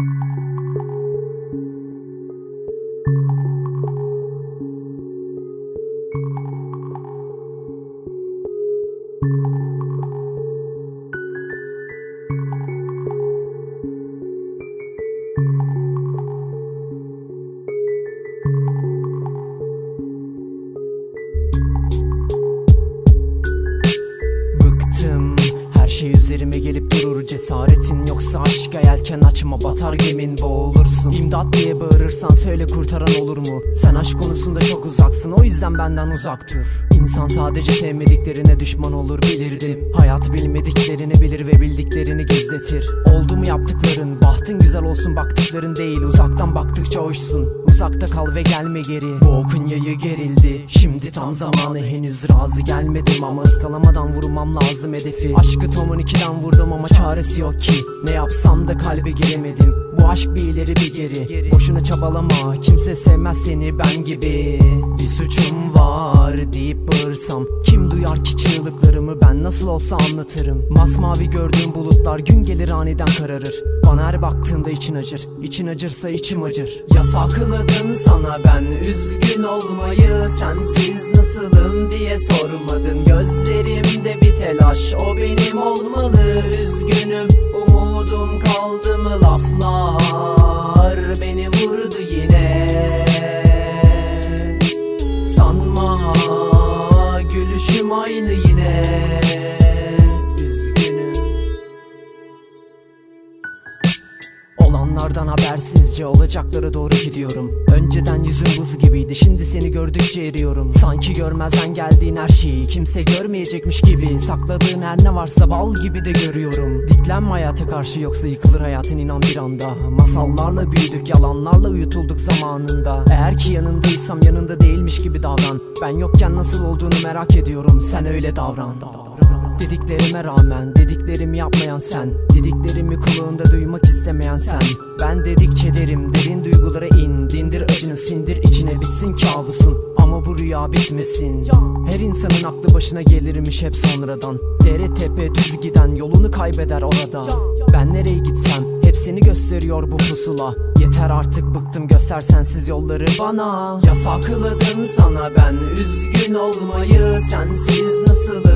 Bıktım üzerime gelip durur Cesaretin yoksa aşka yelken açma Batar gemin boğulursun. İmdat diye bağırırsan söyle kurtaran olur mu? Sen aşk konusunda çok uzaksın O yüzden benden uzak dur. İnsan sadece sevmediklerine düşman olur bilirdim Hayat bilmediklerini bilir ve bildiklerini gizletir. Oldu mu güzel olsun baktıkların değil Uzaktan baktıkça hoşsun. Uzakta kal ve gelme geri. Bu okun yayı gerildi. Şimdi tam zamanı henüz razı gelmedim Ama ıskalamadan vurmam lazım hedefi. Aşkı Tom'un ikiden vurdum ama çaresi yok ki. Ne yapsam da kalbe giremedim. Bu aşk bir ileri bir geri. Boşuna çabalama kimse sevmez seni ben gibi. Bir suçum var deyip bağırsam nasıl olsa anlatırım. Masmavi gördüğüm bulutlar gün gelir aniden kararır. Bana her baktığında için acır. İçin acırsa içim acır. Yasakladım sana ben üzgün olmayı Sensiz nasılım diye sormadın Gözlerimde bir telaş o benim olmalı. Üzgünüm umudum kaldı mı laflar Habersizce olacaklara doğru gidiyorum. Önceden yüzüm buz gibiydi şimdi seni gördükçe eriyorum. Sanki görmezden geldiğin her şeyi kimse görmeyecekmiş gibi. Sakladığın her ne varsa bal gibi de görüyorum. Diklenme hayata karşı yoksa yıkılır hayatın inan bir anda. Masallarla büyüdük yalanlarla uyutulduk zamanında. Eğer ki yanındaysam yanında değilmiş gibi davran. Ben yokken nasıl olduğunu merak ediyorum sen öyle davran Dediklerime rağmen dediklerimi yapmayan sen. Dediklerimi kulağında duymak istemeyen sen. Ben dedikçe derim derin duygulara in. Dindir acını sindir içine bitsin kabusun. Ama bu rüya bitmesin. Her insanın aklı başına gelirmiş hep sonradan. Dere tepe düz giden yolunu kaybeder orada. Ben nereye gitsem hep seni gösteriyor bu pusula. Yeter artık bıktım göster sensiz yolları bana. Yasakladım sana ben üzgün olmayı. Sensiz nasılım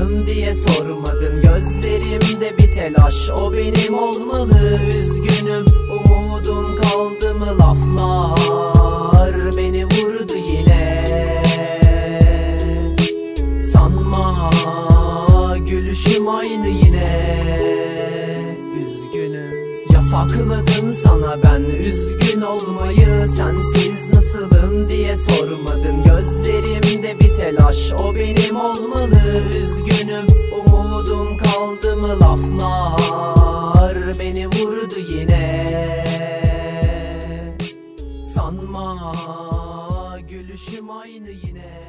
telaş o benim olmalı Üzgünüm. Umudum kaldı mı laflar Beni vurdu yine. Sanma gülüşüm aynı yine. Üzgünüm Yasakladım sana ben. Üzgün olmayı Sensiz nasılım diye sormadın Gözlerimde bir telaş o benim olmalı mı laflar Beni vurdu yine? Sanma gülüşüm aynı yine